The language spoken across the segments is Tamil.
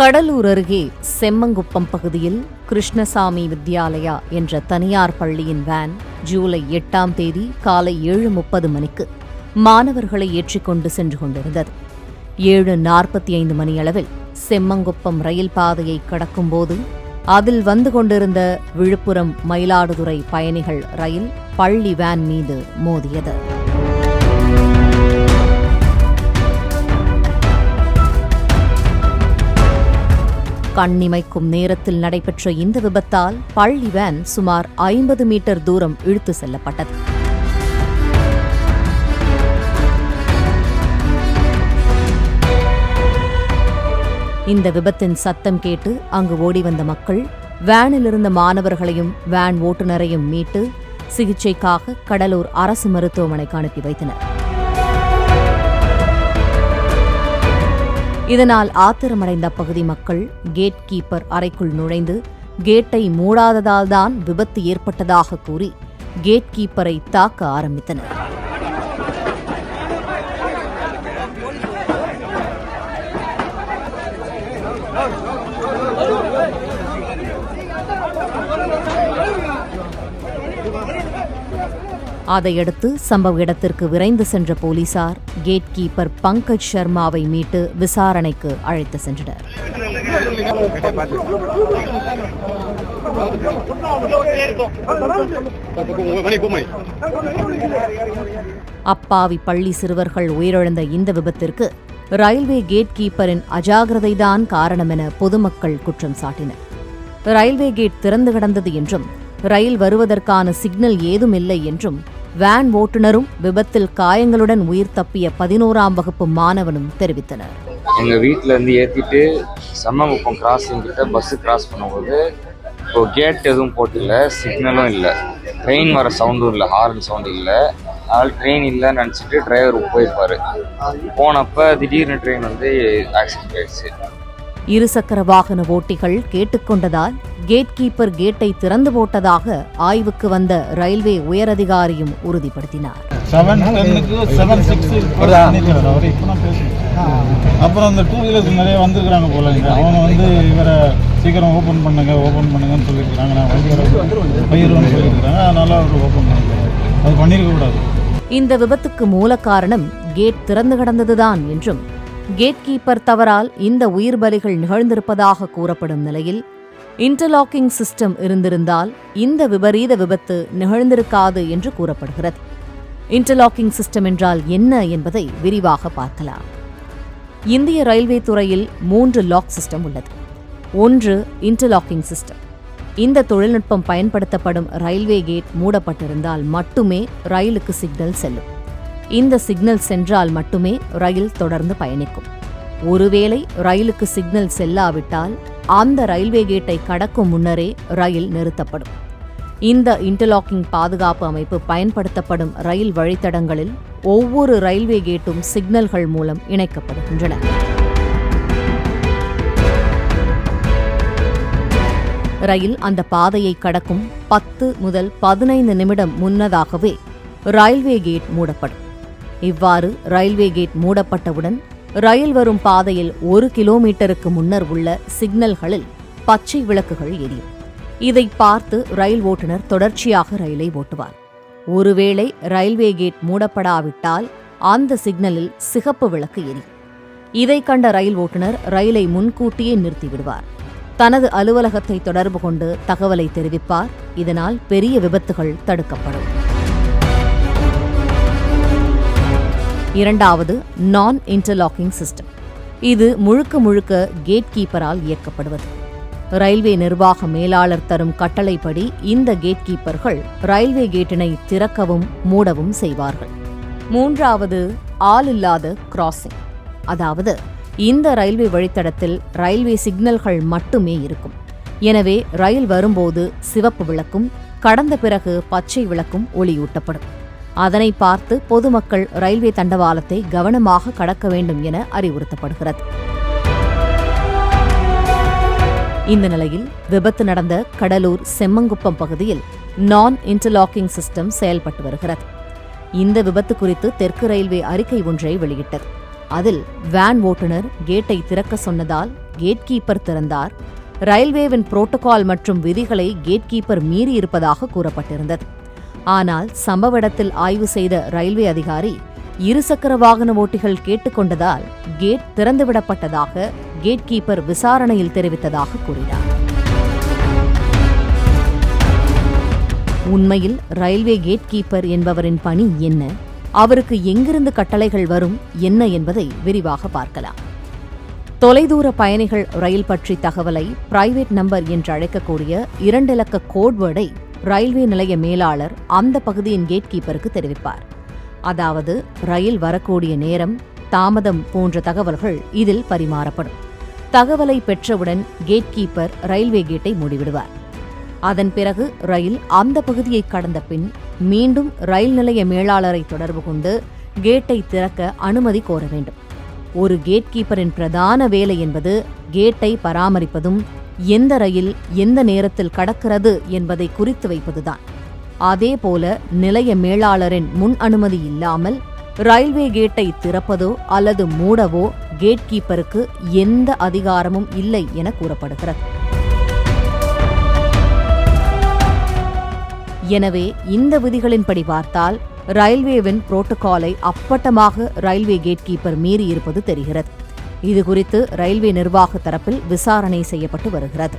கடலூர் அருகே செம்மங்குப்பம் பகுதியில் கிருஷ்ணசாமி வித்யாலயா என்ற தனியார் பள்ளியின் வேன் ஜூலை எட்டாம் தேதி காலை ஏழு முப்பது மணிக்கு மாணவர்களை ஏற்றிக்கொண்டு சென்று கொண்டிருந்தது. ஏழு நாற்பத்தி ஐந்து மணியளவில் செம்மங்குப்பம் ரயில் பாதையை கடக்கும்போது அதில் வந்து கொண்டிருந்த விழுப்புரம் மயிலாடுதுறை பயணிகள் ரயில் பள்ளி வேன் மீது மோதியது. கண்ணிமைக்கும் நேரத்தில் நடைபெற்ற இந்த விபத்தால் பள்ளி வேன் சுமார் ஐம்பது மீட்டர் தூரம் இழுத்து செல்லப்பட்டது. இந்த விபத்தின் சத்தம் கேட்டு அங்கு ஓடி வந்த மக்கள் வேனில் இருந்த மாணவர்களையும் வேன் ஓட்டுநரையும் மீட்டு சிகிச்சைக்காக கடலூர் அரசு மருத்துவமனைக்கு அனுப்பி வைத்தனர். இதனால் ஆத்திரமடைந்த பகுதி மக்கள் கேட் கீப்பர் அறைக்குள் நுழைந்து கேட்டை மூடாததால்தான் விபத்து ஏற்பட்டதாக கூறி கேட் கீப்பரை தாக்க ஆரம்பித்தனர். அதையடுத்து சம்பவ இடத்திற்கு விரைந்து சென்ற போலீசார் கேட் கீப்பர் பங்கஜ் சர்மாவை மீட்டு விசாரணைக்கு அழைத்து சென்றனர். அப்பாவி பள்ளி சிறுவர்கள் உயிரிழந்த இந்த விபத்திற்கு ரயில்வே கேட் கீப்பரின் அஜாகிரதைதான் காரணம் என பொதுமக்கள் குற்றம் சாட்டினர். ரயில்வே கேட் திறந்து கிடந்தது என்றும் ரயில் வருவதற்கான சிக்னல் ஏதும் இல்லை என்றும் வேன் ஓட்டுநரும் விபத்தில் காயங்களுடன் உயிர் தப்பிய பதினோராம் வகுப்பு மாணவனும் தெரிவித்தனர். எங்க வீட்ல இருந்து ஏத்திட்டு செம்மங்குப்பம் கிராசிங் கிட்ட பஸ் கிராஸ் பண்ணும்போது இப்போ கேட் எதுவும் போட்டில்ல சிக்னலும் இல்லை. ட்ரெயின் வர சவுண்டும் இல்லை ஹார்ன் சவுண்ட் இல்லை. அதனால் ட்ரெயின் இல்லைன்னு நினச்சிட்டு டிரைவர் போயிருப்பாரு. போனப்ப திடீர்னு ட்ரெயின் வந்து ஆக்சிடென்ட் ஆயிடுச்சு. இருசக்கர வாகன ஓட்டிகள் கேட்டுக்கொண்டதால் கேட் கீப்பர் கேட்டை திறந்து போட்டதாக ஆய்வுக்கு வந்த ரயில்வே உயரதிகாரியும் உறுதிப்படுத்தினார். அப்புறம் அந்த டூ வீலர்ஸ் நிறைய வந்திருக்கிறாங்க போல அவங்க வந்து இவரை சீக்கிரம் ஓப்பன் பண்ணுங்க ஓப்பன் பண்ணுங்கன்னு சொல்லியிருக்காங்க நான் சொல்லியிருக்காங்க அதனால அவர் ஓப்பன் பண்ணிருக்காரு. அது பண்ணியிருக்க கூடாது. இந்த விபத்துக்கு மூல காரணம் கேட் திறந்து கிடந்ததுதான் என்றும் கேட் கீப்பர் தவறால் இந்த உயிர் பலிகள் நிகழ்ந்திருப்பதாக கூறப்படும் நிலையில் இன்டர்லாக்கிங் சிஸ்டம் இருந்திருந்தால் இந்த விபரீத விபத்து நிகழ்ந்திருக்காது என்று கூறப்படுகிறது. இன்டர்லாக்கிங் சிஸ்டம் என்றால் என்ன என்பதை விரிவாக பார்க்கலாம். இந்திய ரயில்வே துறையில் மூன்று லாக் சிஸ்டம் உள்ளது. ஒன்று இன்டர்லாக்கிங் சிஸ்டம் இந்த தொழில்நுட்பம் பயன்படுத்தப்படும் ரயில்வே கேட் மூடப்பட்டிருந்தால் மட்டுமே ரயிலுக்கு சிக்னல் செல்லும். இந்த சிக்னல் சென்றால் மட்டுமே ரயில் தொடர்ந்து பயணிக்கும். ஒருவேளை ரயிலுக்கு சிக்னல் செல்லாவிட்டால் அந்த ரயில்வே கேட்டை கடக்கும் முன்னரே ரயில் நிறுத்தப்படும். இந்த இன்டர்லாக்கிங் பாதுகாப்பு அமைப்பு பயன்படுத்தப்படும் ரயில் வழித்தடங்களில் ஒவ்வொரு ரயில்வே கேட்டும் சிக்னல்கள் மூலம் இணைக்கப்படுகின்றன. ரயில் அந்த பாதையை கடக்கும் பத்து முதல் பதினைந்து நிமிடம் முன்னதாகவே ரயில்வே கேட் மூடப்படும். இவ்வாறு ரயில்வே கேட் மூடப்பட்டவுடன் ரயில் வரும் பாதையில் ஒரு கிலோமீட்டருக்கு முன்னர் உள்ள சிக்னல்களில் பச்சை விளக்குகள் எரியும். இதை பார்த்து ரயில் ஓட்டுநர் தொடர்ச்சியாக ரயிலை ஓட்டுவார். ஒருவேளை ரயில்வே கேட் மூடப்படாவிட்டால் அந்த சிக்னலில் சிகப்பு விளக்கு எரியும் இதை கண்ட ரயில் ஓட்டுநர் ரயிலை முன்கூட்டியே நிறுத்திவிடுவார். தனது அலுவலகத்தை தொடர்பு கொண்டு தகவலை தெரிவிப்பார். இதனால் பெரிய விபத்துகள் தடுக்கப்படும். இரண்டாவது நான் இன்டர்லாக்கிங் சிஸ்டம் இது முழுக்க முழுக்க கேட் கீப்பரால் இயக்கப்படுவது. ரயில்வே நிர்வாக மேலாளர் தரும் கட்டளைப்படி இந்த கேட் கீப்பர்கள் ரயில்வே கேட்டினை திறக்கவும் மூடவும் செய்வார்கள். மூன்றாவது ஆள் இல்லாத கிராசிங் அதாவது இந்த ரயில்வே வழித்தடத்தில் ரயில்வே சிக்னல்கள் மட்டுமே இருக்கும். எனவே ரயில் வரும்போது சிவப்பு விளக்கும் கடந்த பிறகு பச்சை விளக்கும் ஒளியூட்டப்படும். அதனை பார்த்து பொதுமக்கள் ரயில்வே தண்டவாளத்தை கவனமாக கடக்க வேண்டும் என அறிவுறுத்தப்படுகிறது. இந்த நிலையில் விபத்து நடந்த கடலூர் செம்மங்குப்பம் பகுதியில் நான் இன்டர்லாக்கிங் சிஸ்டம் செயல்பட்டு வருகிறது. இந்த விபத்து குறித்து தெற்கு ரயில்வே அறிக்கை ஒன்றை வெளியிட்டது. அதில் வேன் ஓட்டுநர் கேட்டை திறக்க சொன்னதால் கேட் கீப்பர் திறந்தார். ரயில்வேவின் புரோட்டோகால் மற்றும் விதிகளை கேட் கீப்பர் மீறியிருப்பதாக கூறப்பட்டிருந்தது. ஆனால் சம்பவ இடத்தில் ஆய்வு செய்த ரயில்வே அதிகாரி இருசக்கர வாகன ஓட்டிகள் கேட்டுக்கொண்டதால் கேட் திறந்துவிடப்பட்டதாக கேட் கீப்பர் விசாரணையில் தெரிவித்ததாக கூறினார். உண்மையில் ரயில்வே கேட் கீப்பர் என்பவரின் பணி என்ன? அவருக்கு எங்கிருந்து கட்டளைகள் வரும்? என்ன என்பதை விரிவாக பார்க்கலாம். தொலைதூர பயணிகள் ரயில் பற்றி தகவலை பிரைவேட் நம்பர் என்று அழைக்கக்கூடிய இரண்டிலக்க கோட்வேர்டை ரயில்வே நிலைய மேலாளர் அந்த பகுதியின் கேட் கீப்பருக்கு தெரிவிப்பார். அதாவது ரயில் வரக்கூடிய நேரம் தாமதம் போன்ற தகவல்கள் இதில் பரிமாறப்படும். தகவலை பெற்றவுடன் கேட் கீப்பர் ரயில்வே கேட்டை மூடிவிடுவார். அதன் பிறகு ரயில் அந்த பகுதியை கடந்த பின் மீண்டும் ரயில் நிலைய மேலாளரை தொடர்பு கொண்டு கேட்டை திறக்க அனுமதி கோர வேண்டும். ஒரு கேட் கீப்பரின் பிரதான வேலை என்பது கேட்டை பராமரிப்பதும் எந்த ரயில் எந்த நேரத்தில் கடக்கிறது என்பதை குறித்து வைப்பதுதான். அதேபோல நிலைய மேலாளரின் முன் அனுமதி இல்லாமல் ரயில்வே கேட்டை திறப்பதோ அல்லது மூடவோ கேட் கீப்பருக்கு எந்த அதிகாரமும் இல்லை என கூறப்படுகிறது. எனவே இந்த விதிகளின்படி பார்த்தால் ரயில்வேவின் புரோட்டோகாலை அப்பட்டமாக ரயில்வே கேட் கீப்பர் மீறியிருப்பது தெரிகிறது. இதுகுறித்து ரயில்வே நிர்வாக தரப்பில் விசாரணை செய்யப்பட்டு வருகிறது.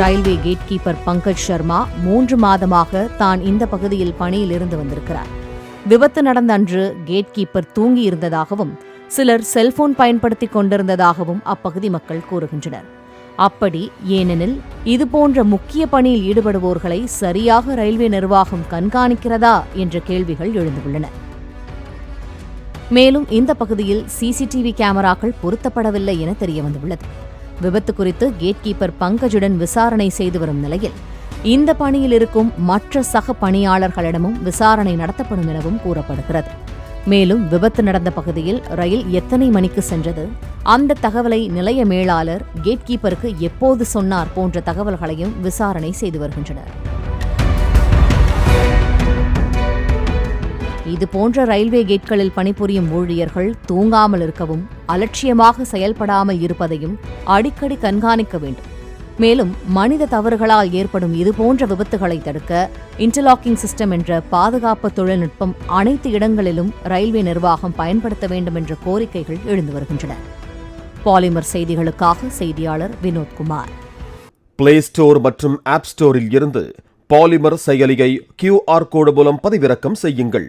Railway gate keeper Pankaj Sharma மூன்று மாதமாக தான் இந்த பகுதியில் பணியில் இருந்து வந்திருக்கிறார். விபத்து நடந்த அன்று கேட் கீப்பர் தூங்கி இருந்ததாகவும் சிலர் செல்போன் பயன்படுத்திக் கொண்டிருந்ததாகவும் அப்பகுதி மக்கள் கூறுகின்றனர். அப்படி ஏனெனில் இதுபோன்ற முக்கிய பணியில் ஈடுபடுவோர்களை சரியாக ரயில்வே நிர்வாகம் கண்காணிக்கிறதா என்ற கேள்விகள் எழுந்துள்ளன. மேலும் இந்த பகுதியில் சிசிடிவி கேமராக்கள் பொருத்தப்படவில்லை என தெரியவந்துள்ளது. விபத்து குறித்து கேட் கீப்பர் பங்கஜுடன் விசாரணை செய்து வரும் நிலையில் இந்த பணியில் இருக்கும் மற்ற சக பணியாளர்களிடமும் விசாரணை நடத்தப்படும் எனவும் கூறப்படுகிறது. மேலும் விபத்து நடந்த பகுதியில் ரயில் எத்தனை மணிக்கு சென்றது அந்த தகவலை நிலைய மேலாளர் கேட் கீப்பருக்கு எப்போது சொன்னார் போன்ற தகவல்களையும் விசாரணை செய்து வருகின்றனர். இது போன்ற ரயில்வே கேட்களில் பணிபுரியும் ஊழியர்கள் தூங்காமல் இருக்கவும் அலட்சியமாக செயல்படாமல் இருப்பதையும் அடிக்கடி கண்காணிக்க வேண்டும். மேலும் மனித தவறுகளால் ஏற்படும் இதுபோன்ற விபத்துகளை தடுக்க இன்டர்லாக்கிங் சிஸ்டம் என்ற பாதுகாப்பு தொழில்நுட்பம் அனைத்து இடங்களிலும் ரயில்வே நிர்வாகம் பயன்படுத்த வேண்டும் என்ற கோரிக்கைகள் எழுந்து வருகின்றன. பாலிமர் செய்திகளுக்காக செய்தியாளர் வினோத்குமார் பிளே ஸ்டோர் மற்றும் ஆப் ஸ்டோரில் இருந்து பாலிமர் செயலியை கியூஆர் கோடு மூலம் பதிவிறக்கம் செய்யுங்கள்.